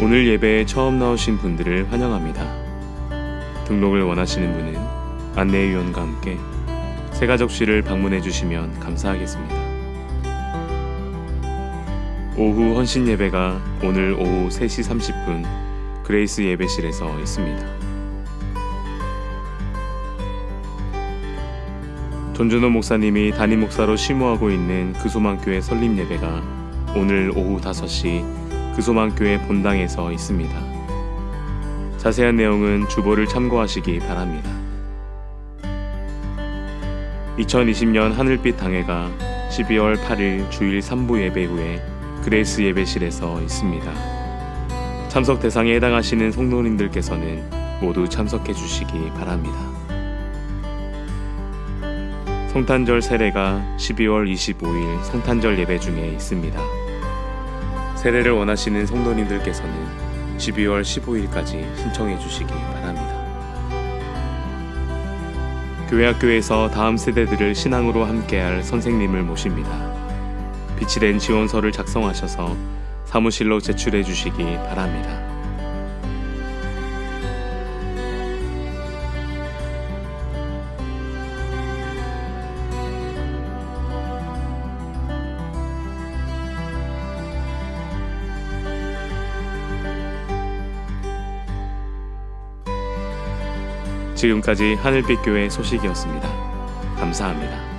오늘 예배에 처음 나오신 분들을 환영합니다. 등록을 원하시는 분은 안내위원과 함께 새가족실을 방문해 주시면 감사하겠습니다. 오후 헌신 예배가 오늘 오후 3시 30분 그레이스 예배실에서 있습니다. 존준호 목사님이 담임 목사로 심호하고 있는 그소망교회 설립 예배가 오늘 오후 5시 그소망교회 본당에서 있습니다. 자세한 내용은 주보를 참고하시기 바랍니다. 2020년 하늘빛 당회가 12월 8일 주일 3부 예배 후에 그레이스 예배실에서 있습니다. 참석 대상에 해당하시는 성도님들께서는 모두 참석해 주시기 바랍니다. 성탄절 세례가 12월 25일 성탄절 예배 중에 있습니다. 세례를 원하시는 성도님들께서는 12월 15일까지 신청해 주시기 바랍니다. 교회학교에서 다음 세대들을 신앙으로 함께할 선생님을 모십니다. 빛이 된 지원서를 작성하셔서 사무실로 제출해 주시기 바랍니다. 지금까지 하늘빛 교회 소식이었습니다. 감사합니다.